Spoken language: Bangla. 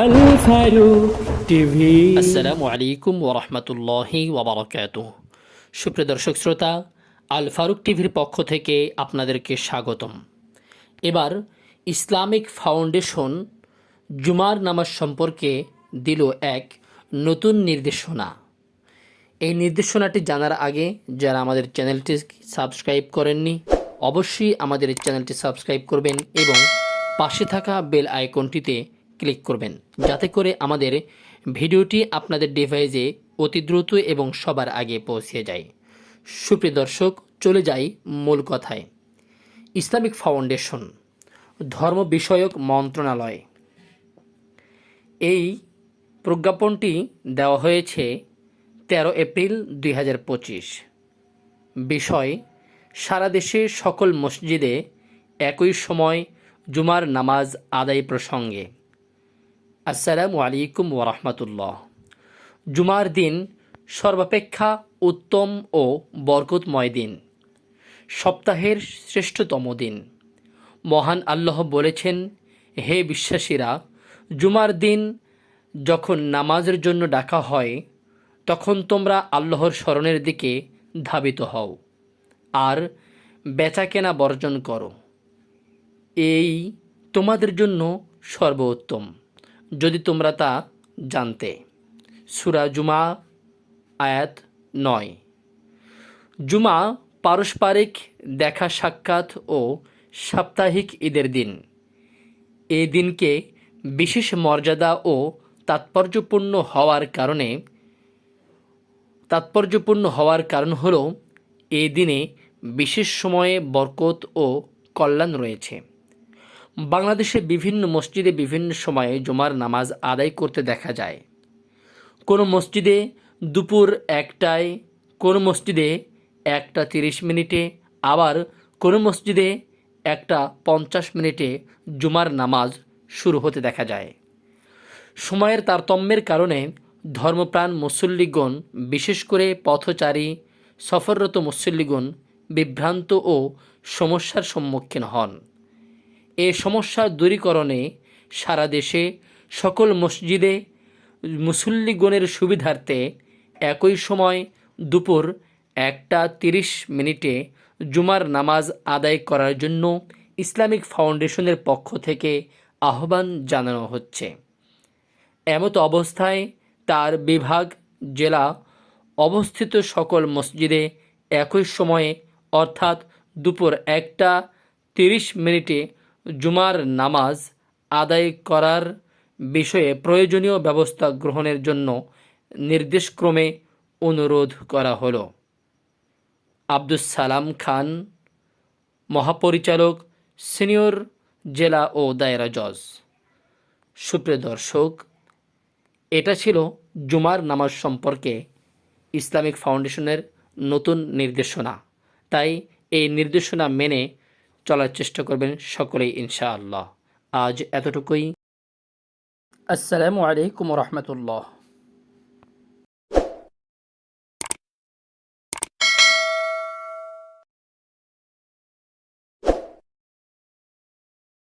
আল ফারুক টিভি। আসসালামু আলাইকুম ওরহমতুল্লাহি ওবরাকাত সুপ্রিয় দর্শক শ্রোতা আল ফারুক টিভির পক্ষ থেকে আপনাদেরকে স্বাগতম। এবার ইসলামিক ফাউন্ডেশন জুমার নামাজ সম্পর্কে দিল এক নতুন নির্দেশনা। এই নির্দেশনাটি জানার আগে যারা আমাদের চ্যানেলটি সাবস্ক্রাইব করেননি, অবশ্যই আমাদের চ্যানেলটি সাবস্ক্রাইব করবেন এবং পাশে থাকা বেল আইকনটিতে ক্লিক করবেন। যাতে করে আমাদের ভিডিওটি আপনাদের ডিভাইসে অতি দ্রুত এবং সবার আগে পৌঁছে যায়। সুপ্রিয় দর্শক, চলে যাই মূল কথায়। ইসলামিক ফাউন্ডেশন, ধর্ম বিষয়ক মন্ত্রণালয়। এই প্রজ্ঞাপনটি দেওয়া হয়েছে তেরো এপ্রিল দুই হাজার পঁচিশ। বিষয়, সারা দেশে সকল মসজিদে একই সময় জুমার নামাজ আদায় প্রসঙ্গে। আসসালামু আলাইকুম ওরহমতুল্লাহ জুমার দিন সর্বাপেক্ষা উত্তম ও বরকতময় দিন। সপ্তাহের শ্রেষ্ঠতম দিন। মহান আল্লাহ বলেছেন, হে বিশ্বাসীরা, জুমার দিন যখন নামাজের জন্য ডাকা হয়, তখন তোমরা আল্লাহর স্মরণের দিকে ধাবিত হও আর বেচাকেনা বর্জন করো। এই তোমাদের জন্য সর্বোত্তম। যদি তোমরা তা জানতে। সুরা জুমা, আয়াত নয়। জুমা পারস্পরিক দেখা সাক্ষাৎ ও সাপ্তাহিক ঈদের দিন। এই দিনকে বিশেষ মর্যাদা ও তাৎপর্যপূর্ণ হওয়ার কারণে, তাৎপর্যপূর্ণ হওয়ার কারণ হল এই দিনে বিশেষ সময়ে বরকত ও কল্যাণ রয়েছে। বাংলাদেশে বিভিন্ন মসজিদে বিভিন্ন সময়ে জুমার নামাজ আদায় করতে দেখা যায়। কোনো মসজিদে দুপুর একটায়, কোনো মসজিদে একটা তিরিশ মিনিটে, আবার কোনো মসজিদে একটা পঞ্চাশ মিনিটে জুমার নামাজ শুরু হতে দেখা যায়। সময়ের তারতম্যের কারণে ধর্মপ্রাণ মুসল্লিগণ, বিশেষ করে পথচারী, সফররত মুসল্লিগণ বিভ্রান্ত ও সমস্যার সম্মুখীন হন। এ সমস্যার দূরীকরণে সারা দেশে সকল মসজিদে মুসল্লিগণের সুবিধার্থে একই সময় দুপুর একটা তিরিশ মিনিটে জুমার নামাজ আদায় করার জন্য ইসলামিক ফাউন্ডেশনের পক্ষ থেকে আহ্বান জানানো হচ্ছে। এমতো অবস্থায় তার বিভাগ, জেলা অবস্থিত সকল মসজিদে একই সময়ে অর্থাৎ দুপুর একটা তিরিশ মিনিটে জুমার নামাজ আদায় করার বিষয়ে প্রয়োজনীয় ব্যবস্থা গ্রহণের জন্য নির্দেশক্রমে অনুরোধ করা হলো। আব্দুস সালাম খান, মহাপরিচালক, সিনিয়র জেলা ও দায়রা জজ। সুপ্রিয় দর্শক, এটা ছিল জুমার নামাজ সম্পর্কে ইসলামিক ফাউন্ডেশনের নতুন নির্দেশনা। তাই এই নির্দেশনা মেনে চলার চেষ্টা করবেন সকলেই ইনশাআল্লাহ। আজ এতটুকুই। আসসালামু আলাইকুম রহমতুল্লাহ।